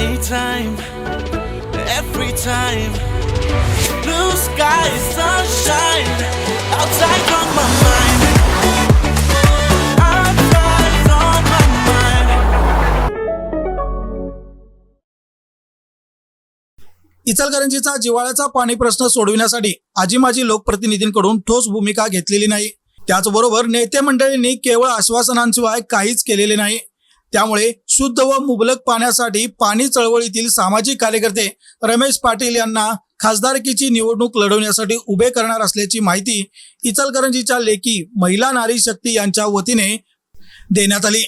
anytime, every time. Blue sky, sunshine, outside my mind. Outside on my mind. इचलकरंजीचा जिवाळ्याचा पाणी प्रश्न सोडविण्यासाठी आजी माजी लोकप्रतिनिधींकडून ठोस भूमिका घेतलेली नाही त्याचबरोबर नेते मंडळींनी केवळ आश्वासनांशिवाय काहीच केलेले नाही त्यामुळे शुद्ध व मुबलक पाण्यासाठी पाणी चळवळीतील सामाजिक कार्यकर्ते रमेश पाटील यांना खासदारकीची निवडणूक लढवण्यासाठी उभे करणार असल्याची माहिती इचलकरंजीच्या लेखी महिला नारी शक्ती यांच्या वतीने देण्यात आली.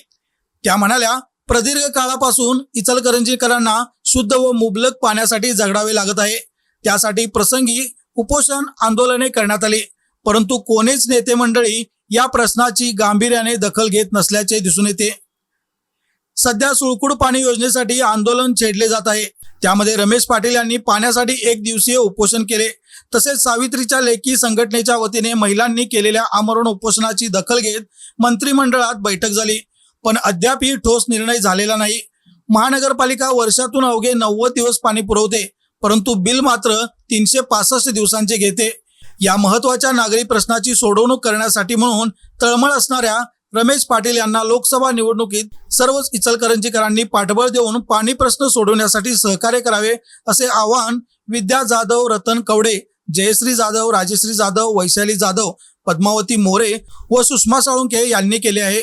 त्या म्हणाल्या प्रदीर्घ काळापासून इचलकरंजीकरांना शुद्ध व मुबलक पाण्यासाठी झगडावे लागत आहे. त्यासाठी प्रसंगी उपोषण आंदोलने करण्यात आली. परंतु कोणीच नेते मंडळी या प्रश्नाची गांभीर्याने दखल घेत नसल्याचे दिसून येते. सध्या सुळकुड पाणी योजनेसाठी आंदोलन छेडले जात आहे. त्यामध्ये रमेश पाटील यांनी पाण्यासाठी एक दिवसीय उपोषण केले. तसेच सावित्रीच्या लेखी संघटनेच्या वतीने महिलांनी केलेल्या आमरण उपोषणाची दखल घेत मंत्रिमंडळात बैठक झाली. पण अद्यापही ठोस निर्णय झालेला नाही. महानगरपालिका वर्षातून अवघे नव्वद दिवस पाणी पुरवते परंतु बिल मात्र तीनशे पासष्ट दिवसांचे घेते. या महत्त्वाच्या नागरी प्रश्नाची सोडवणूक करण्यासाठी म्हणून तळमळ असणाऱ्या रमेश पाटील यांना लोकसभा निवडणुकीत सर्वच इचलकरंजीकरांनी पाठबळ देऊन पाणी प्रश्न सोडवण्यासाठी सहकार्य करावे असे आवाहन विद्या जाधव रतन कवडे जयश्री जाधव राजश्री जाधव वैशाली जाधव पद्मावती मोरे व सुषमा साळुंके यांनी केले आहे.